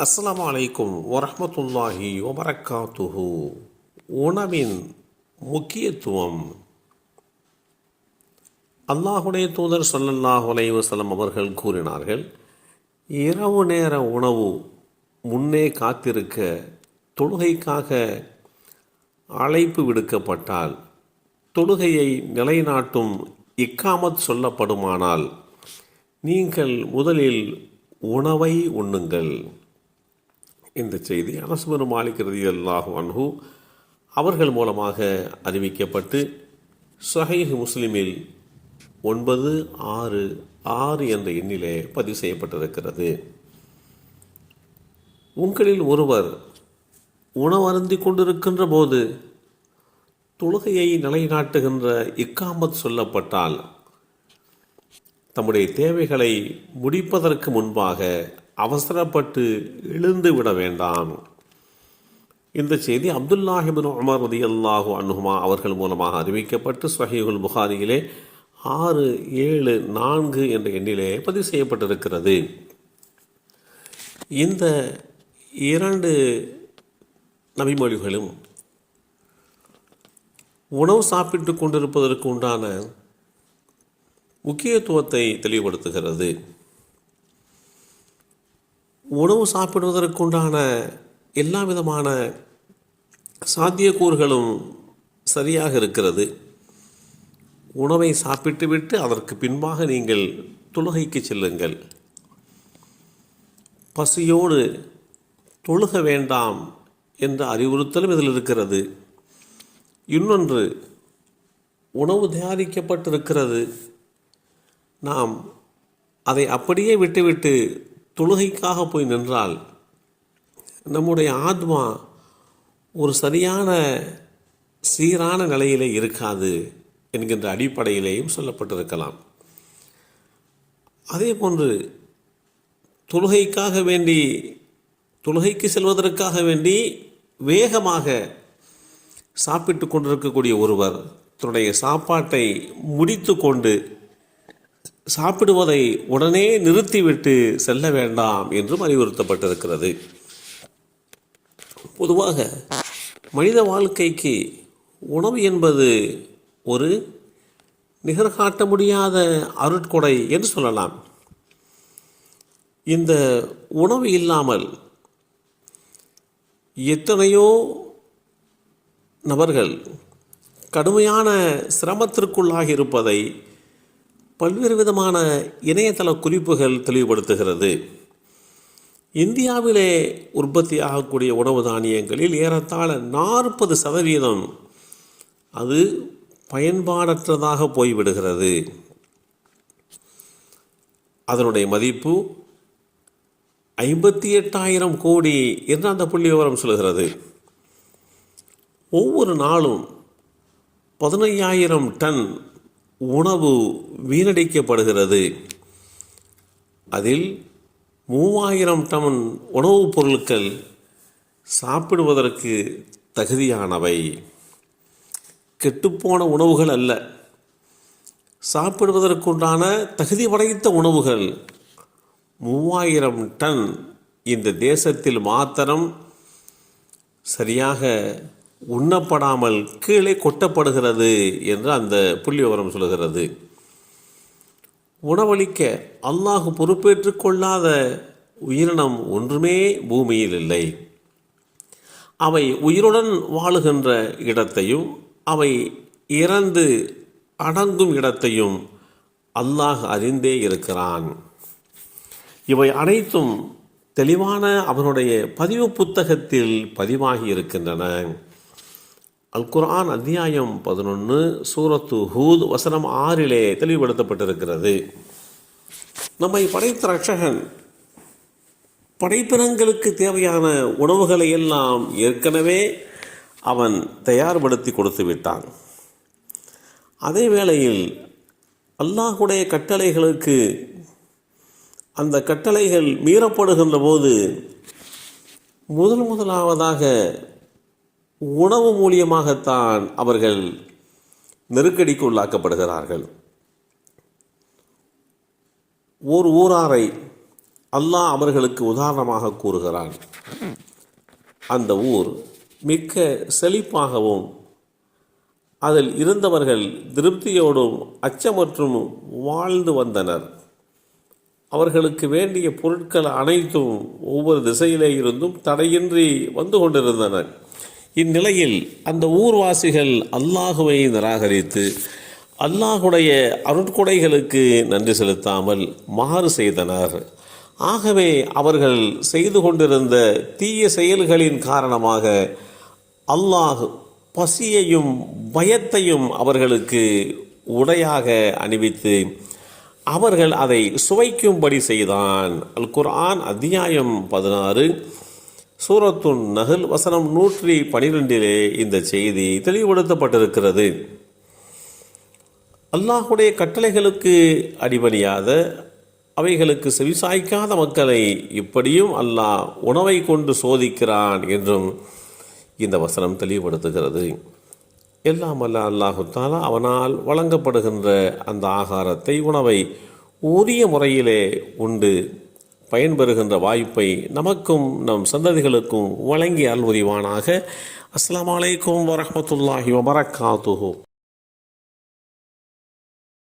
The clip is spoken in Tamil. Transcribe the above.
அஸ்லாம் அலைக்கும் வரமத்துல்லாஹி வபரக்காத்துஹு. உணவின் முக்கியத்துவம். அல்லாஹுடைய தூதர் சொல்லல்லாஹ் வலைவசலம் அவர்கள் கூறினார்கள் இரவு நேர உணவு முன்னே காத்திருக்க தொழுகைக்காக அழைப்பு விடுக்கப்பட்டால் தொழுகையை நிலைநாட்டும் இக்காமத் சொல்லப்படுமானால் நீங்கள் முதலில் உணவை உண்ணுங்கள். இந்த செய்தி அனசுபரு மாலிக் அல்லாஹு அன்ஹு அவர்கள் மூலமாக அறிவிக்கப்பட்டு சஹீஹ் முஸ்லிமில் ஒன்பது ஆறு ஆறு என்ற எண்ணிலே பதிவு செய்யப்பட்டிருக்கிறது. உங்களில் ஒருவர் உணவருந்தி கொண்டிருக்கின்ற போது தொழுகையை நிலைநாட்டுகின்ற இக்காமத் சொல்லப்பட்டால் தம்முடைய தேவைகளை முடிப்பதற்கு முன்பாக அவசரப்பட்டு எழுந்து விட வேண்டாம். இந்த செய்தி அப்துல்லாஹிபின் உமர் ரதி அல்லாஹு அனுஹுமா அவர்கள் மூலமாக அறிவிக்கப்பட்டு ஸ்வஹீகுல் புகாரியிலே ஆறு ஏழு நான்கு என்ற எண்ணிலே பதிவு செய்யப்பட்டிருக்கிறது. இந்த இரண்டு நபிமொழிகளும் உணவு சாப்பிட்டு கொண்டிருப்பதற்கு உண்டான முக்கியத்துவத்தை தெளிவுபடுத்துகிறது. உணவு சாப்பிடுவதற்குண்டான எல்லா விதமான சாத்தியக்கூறுகளும் சரியாக இருக்கிறது. உணவை சாப்பிட்டுவிட்டு அதற்கு பின்பாக நீங்கள் தொழுகைக்கு செல்லுங்கள். பசியோடு தொழுக வேண்டாம் என்ற அறிவுறுத்தலும் இதில் இருக்கிறது. இன்னொன்று உணவு தயாரிக்கப்பட்டிருக்கிறது. நாம் அதை அப்படியே விட்டுவிட்டு தொழுகைக்காக போய் நின்றால் நம்முடைய ஆத்மா ஒரு சரியான சீரான நிலையிலே இருக்காது என்கின்ற அடிப்படையிலேயும் சொல்லப்பட்டிருக்கலாம். அதே போன்று தொழுகைக்காக வேண்டி தொழுகைக்கு செல்வதற்காக வேண்டி வேகமாக சாப்பிட்டு கொண்டிருக்கக்கூடிய ஒருவர் தன்னுடைய சாப்பாட்டை முடித்து கொண்டு சாப்பிடுவதை உடனே நிறுத்திவிட்டு செல்ல வேண்டாம் என்றும் அறிவுறுத்தப்பட்டிருக்கிறது. பொதுவாக மனித வாழ்க்கைக்கு உணவு என்பது ஒரு நிகர்காட்ட முடியாத அருட்கொடை என்று சொல்லலாம். இந்த உணவு இல்லாமல் எத்தனையோ நபர்கள் கடுமையான சிரமத்திற்குள்ளாகி இருப்பதை பல்வேறு விதமான இணையதள குறிப்புகள் தெளிவுபடுத்துகிறது. இந்தியாவிலே உற்பத்தி ஆகக்கூடிய உணவு தானியங்களில் ஏறத்தாழ நாற்பது சதவீதம் அது பயன்பாடற்றதாக போய்விடுகிறது. அதனுடைய மதிப்பு ஐம்பத்தி எட்டாயிரம் கோடி என்று அந்த புள்ளி விவரம் சொல்கிறது. ஒவ்வொரு நாளும் பதினையாயிரம் டன் உணவு வீணடிக்கப்படுகிறது. அதில் மூவாயிரம் டன் உணவுப் பொருட்கள் சாப்பிடுவதற்கு தகுதியானவை. கெட்டுப்போன உணவுகள் அல்ல. சாப்பிடுவதற்குண்டான தகுதி படைத்த உணவுகள் மூவாயிரம் டன் இந்த தேசத்தில் மாத்திரம் சரியாக உண்ணப்படாமல் கீழே கொட்டப்படுகிறது என்று அந்த புள்ளி விவரம் சொல்கிறது உணவளிக்க அல்லாஹ் பொறுப்பேற்று கொள்ளாத உயிரினம் ஒன்றுமே பூமியில் இல்லை. அவை உயிருடன் வாழுகின்ற இடத்தையும் அவை இறந்து அடங்கும் இடத்தையும் அல்லாஹ் அறிந்தே இருக்கிறான். இவை அனைத்தும் தெளிவான அவனுடைய பதிவு புத்தகத்தில் பதிவாகி இருக்கின்றன. அல் குர்ஆன் அத்தியாயம் பதினொன்று சூரத்து ஹூத் வசனம் ஆறிலே தெளிவுபடுத்தப்பட்டிருக்கிறது. நம்மை படைத்த ரட்சகன் படைப்பினங்களுக்கு தேவையான உணவுகளை எல்லாம் ஏற்கனவே அவன் தயார்படுத்தி கொடுத்து விட்டான். அதே வேளையில் அல்லாஹுடைய கட்டளைகளுக்கு அந்த கட்டளைகள் மீறப்படுகின்ற போது முதல் முதலாவதாக உணவு மூலியமாகத்தான் அவர்கள் நெருக்கடிக்கு உள்ளாக்கப்படுகிறார்கள். ஓர் ஊராரை அல்லாஹ் அவர்களுக்கு உதாரணமாக கூறுகிறான். அந்த ஊர் மிக்க செழிப்பாகவும் அதில் இருந்தவர்கள் திருப்தியோடும் அச்சமற்றும் வாழ்ந்து வந்தனர். அவர்களுக்கு வேண்டிய பொருட்கள் அனைத்தும் ஒவ்வொரு திசையிலே இருந்தும் தடையின்றி வந்து கொண்டிருந்தன. இந்நிலையில் அந்த ஊர்வாசிகள் அல்லாஹுவை நிராகரித்து அல்லாஹுடைய அருட்கொடைகளுக்கு நன்றி செலுத்தாமல் மாறு செய்தனர். ஆகவே அவர்கள் செய்து கொண்டிருந்த தீய செயல்களின் காரணமாக அல்லாஹ் பசியையும் பயத்தையும் அவர்களுக்கு உடையாக அணிவித்து அவர்கள் அதை சுவைக்கும்படி செய்தான். அல் குர்ஆன் அத்தியாயம் பதினாறு. சூரத்துன் நகல் வசனம் நூற்றி பனிரெண்டிலே இந்த செய்தி தெளிவுபடுத்தப்பட்டிருக்கிறது. அல்லாஹுடைய கட்டளைகளுக்கு அடிபணியாத அவைகளுக்கு செவிசாய்க்காத மக்களை இப்படியும் அல்லாஹ் உணவை கொண்டு சோதிக்கிறான் என்றும் இந்த வசனம் தெளிவுபடுத்துகிறது. எல்லாம் அல்ல அல்லாஹுத்தாலா அவனால் வழங்கப்படுகின்ற அந்த ஆகாரத்தை உணவை உரிய முறையிலே உண்டு பயன்பெறுகின்ற வாய்ப்பை நமக்கும் நம் சந்ததிகளுக்கும் வழங்கி அல்வரிவானாக அஸ்லாம் வலைக்கம் வரமத்துல்லாஹி வபரகாத்துஹூ.